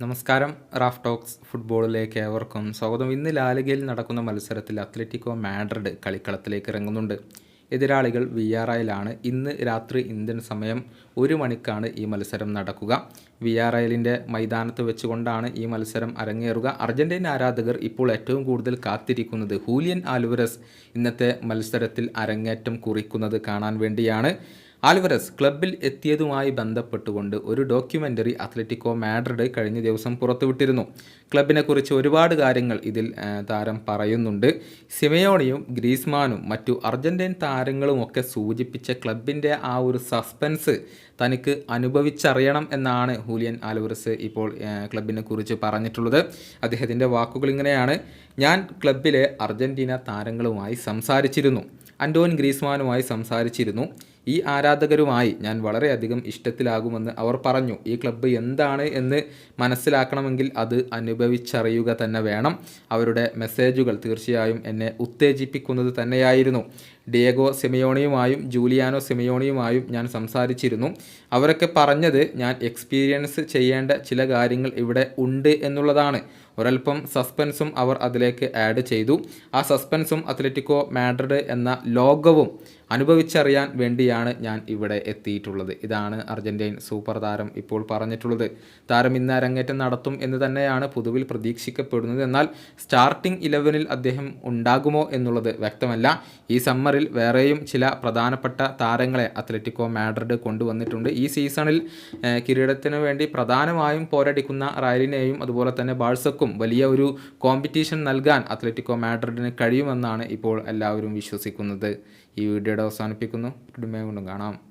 നമസ്കാരം. Raf talks ഫുട്ബോളിലേക്ക് ഏവർക്കും സ്വാഗതം. ഇന്ന് ലാലിഗയിൽ നടക്കുന്ന മത്സരത്തിൽ അത്ലറ്റിക്കോ മാഡ്രിഡ് കളിക്കളത്തിലേക്ക് ഇറങ്ങുന്നുണ്ട്. എതിരാളികൾ വി ആർ ഐയിലാണ്. ഇന്ന് രാത്രി ഇന്ത്യൻ സമയം ഒരു മണിക്കാണ് ഈ മത്സരം നടക്കുക. വി ആർ ഐലിന്റെ മൈതാനത്ത് വെച്ചുകൊണ്ടാണ് ഈ മത്സരം അരങ്ങേറുക. അർജന്റീന ആരാധകർ ഇപ്പോൾ ഏറ്റവും കൂടുതൽ കാത്തിരിക്കുന്നത് ഹൂലിയൻ ആലുവരസ് ഇന്നത്തെ മത്സരത്തിൽ അരങ്ങേറ്റം കുറിക്കുന്നത് കാണാൻ വേണ്ടിയാണ്. ആൽവരസ് ക്ലബിൽ എത്തിയതുമായി ബന്ധപ്പെട്ടുകൊണ്ട് ഒരു ഡോക്യുമെന്ററി അത്ലറ്റിക്കോ മാഡ്രിഡ് കഴിഞ്ഞ ദിവസം പുറത്തുവിട്ടിരുന്നു. ക്ലബിനെക്കുറിച്ച് ഒരുപാട് കാര്യങ്ങൾ ഇതിൽ താരം പറയുന്നുണ്ട്. സിമയോണിയും ഗ്രീസ്മാനും മറ്റു അർജന്റീൻ താരങ്ങളും ഒക്കെ സൂചിപ്പിച്ച ക്ലബിന്റെ ആ ഒരു സസ്പെൻസ് തനിക്ക് അനുഭവിച്ചറിയണം എന്നാണ് ഹൂലിയൻ ആൽവറസ് ഇപ്പോൾ ക്ലബിനെ കുറിച്ച് പറഞ്ഞിട്ടുള്ളത്. അദ്ദേഹത്തിന്റെ വാക്കുകൾ ഇങ്ങനെയാണ്. ഞാൻ ക്ലബിലെ അർജന്റീന താരങ്ങളുമായി സംസാരിച്ചിരുന്നു. അൻഡോൻ ഗ്രീസ്മാനുമായി സംസാരിച്ചിരുന്നു. ഈ ആരാധകരുമായി ഞാൻ വളരെയധികം ഇഷ്ടത്തിലാകുമെന്ന് അവർ പറഞ്ഞു. ഈ ക്ലബ്ബ് എന്താണ് എന്ന് മനസ്സിലാക്കണമെങ്കിൽ അത് അനുഭവിച്ചറിയുക തന്നെ വേണം. അവരുടെ മെസ്സേജുകൾ തീർച്ചയായും എന്നെ ഉത്തേജിപ്പിക്കുന്നത് തന്നെയായിരുന്നു. ഡിയേഗോ സെമിയോണിയുമായും ജൂലിയാനോ സെമിയോണിയുമായും ഞാൻ സംസാരിച്ചിരുന്നു. അവരൊക്കെ പറഞ്ഞത് ഞാൻ എക്സ്പീരിയൻസ് ചെയ്യേണ്ട ചില കാര്യങ്ങൾ ഇവിടെ ഉണ്ട് എന്നുള്ളതാണ്. ഒരൽപ്പം സസ്പെൻസും അവർ അതിലേക്ക് ആഡ് ചെയ്തു. ആ സസ്പെൻസും അത്ലറ്റിക്കോ മാഡ്രിഡ് എന്ന ലോകവും അനുഭവിച്ചറിയാൻ വേണ്ടിയാണ് ഞാൻ ഇവിടെ എത്തിയിട്ടുള്ളത്. ഇതാണ് അർജന്റീൻ സൂപ്പർ താരം ഇപ്പോൾ പറഞ്ഞിട്ടുള്ളത്. താരം ഇന്ന് അരങ്ങേറ്റം നടത്തും എന്ന് തന്നെയാണ് പൊതുവിൽ പ്രതീക്ഷിക്കപ്പെടുന്നത്. എന്നാൽ സ്റ്റാർട്ടിംഗ് ഇലവനിൽ അദ്ദേഹം ഉണ്ടാകുമോ എന്നുള്ളത് വ്യക്തമല്ല. ഈ സമ്മറിൽ വേറെയും ചില പ്രധാനപ്പെട്ട താരങ്ങളെ അത്ലറ്റിക്കോ മാഡ്രിഡ് കൊണ്ടുവന്നിട്ടുണ്ട്. ഈ സീസണിൽ കിരീടത്തിന് വേണ്ടി പ്രധാനമായും പോരടിക്കുന്ന റയലിനെയും അതുപോലെ തന്നെ ബാഴ്സക്കും വലിയ ഒരു കോമ്പറ്റീഷൻ നൽകാൻ അത്ലറ്റിക്കോ മാഡ്രിഡിന് കഴിയുമെന്നാണ് ഇപ്പോൾ എല്ലാവരും വിശ്വസിക്കുന്നത്. ഈ വീഡിയോയുടെ അവസാനിപ്പിക്കുന്നു. കൊണ്ടും കാണാം.